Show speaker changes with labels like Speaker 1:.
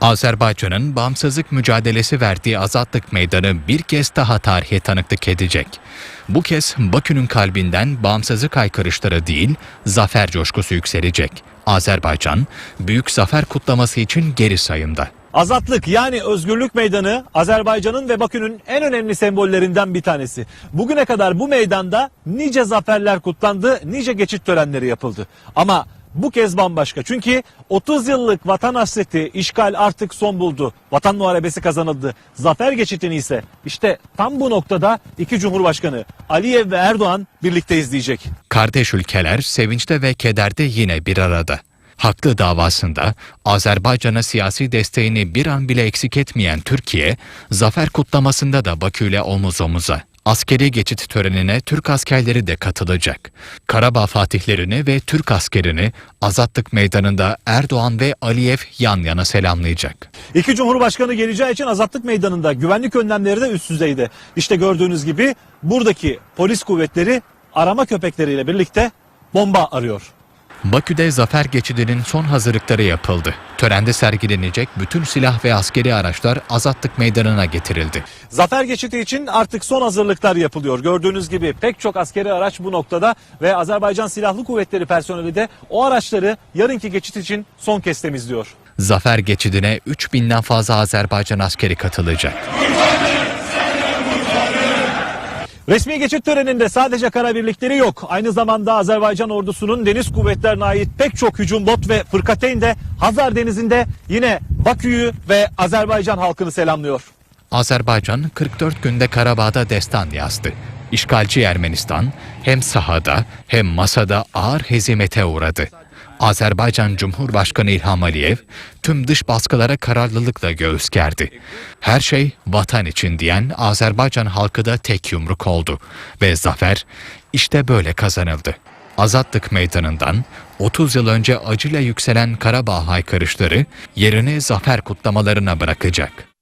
Speaker 1: Azerbaycan'ın bağımsızlık mücadelesi verdiği azatlık meydanı bir kez daha tarihe tanıklık edecek. Bu kez Bakü'nün kalbinden bağımsızlık aykırışları değil, zafer coşkusu yükselecek. Azerbaycan, büyük zafer kutlaması için geri sayımda.
Speaker 2: Azatlık yani özgürlük meydanı Azerbaycan'ın ve Bakü'nün en önemli sembollerinden bir tanesi. Bugüne kadar bu meydanda nice zaferler kutlandı, nice geçit törenleri yapıldı. Ama bu kez bambaşka. Çünkü 30 yıllık vatan hasreti, işgal artık son buldu. Vatan muharebesi kazanıldı. Zafer geçitini ise işte tam bu noktada iki Cumhurbaşkanı Aliyev ve Erdoğan birlikte izleyecek.
Speaker 1: Kardeş ülkeler sevinçte ve kederde yine bir arada. Haklı davasında Azerbaycan'a siyasi desteğini bir an bile eksik etmeyen Türkiye, zafer kutlamasında da Bakü ile omuz omuza. Askeri geçit törenine Türk askerleri de katılacak. Karabağ fatihlerini ve Türk askerini Azatlık Meydanı'nda Erdoğan ve Aliyev yan yana selamlayacak.
Speaker 2: İki Cumhurbaşkanı geleceği için Azatlık Meydanı'nda güvenlik önlemleri de üst düzeyde. İşte gördüğünüz gibi buradaki polis kuvvetleri arama köpekleriyle birlikte bomba arıyor.
Speaker 1: Bakü'de zafer geçidinin son hazırlıkları yapıldı. Törende sergilenecek bütün silah ve askeri araçlar Azatlık Meydanı'na getirildi.
Speaker 2: Zafer geçidi için artık son hazırlıklar yapılıyor. Gördüğünüz gibi pek çok askeri araç bu noktada ve Azerbaycan Silahlı Kuvvetleri personeli de o araçları yarınki geçit için son kez temizliyor.
Speaker 1: Zafer geçidine 3000'den fazla Azerbaycan askeri katılacak.
Speaker 2: Resmi geçit töreninde sadece kara birlikleri yok. Aynı zamanda Azerbaycan ordusunun deniz kuvvetlerine ait pek çok hücum bot ve fırkateyn de Hazar Denizi'nde yine Bakü'yü ve Azerbaycan halkını selamlıyor.
Speaker 1: Azerbaycan 44 günde Karabağ'da destan yazdı. İşgalci Ermenistan hem sahada hem masada ağır hezimete uğradı. Azerbaycan Cumhurbaşkanı İlham Aliyev tüm dış baskılara kararlılıkla göğüs gerdi. Her şey vatan için diyen Azerbaycan halkı da tek yumruk oldu ve zafer işte böyle kazanıldı. Azatlık Meydanı'ndan 30 yıl önce acıyla yükselen Karabağ haykırışları yerini zafer kutlamalarına bırakacak.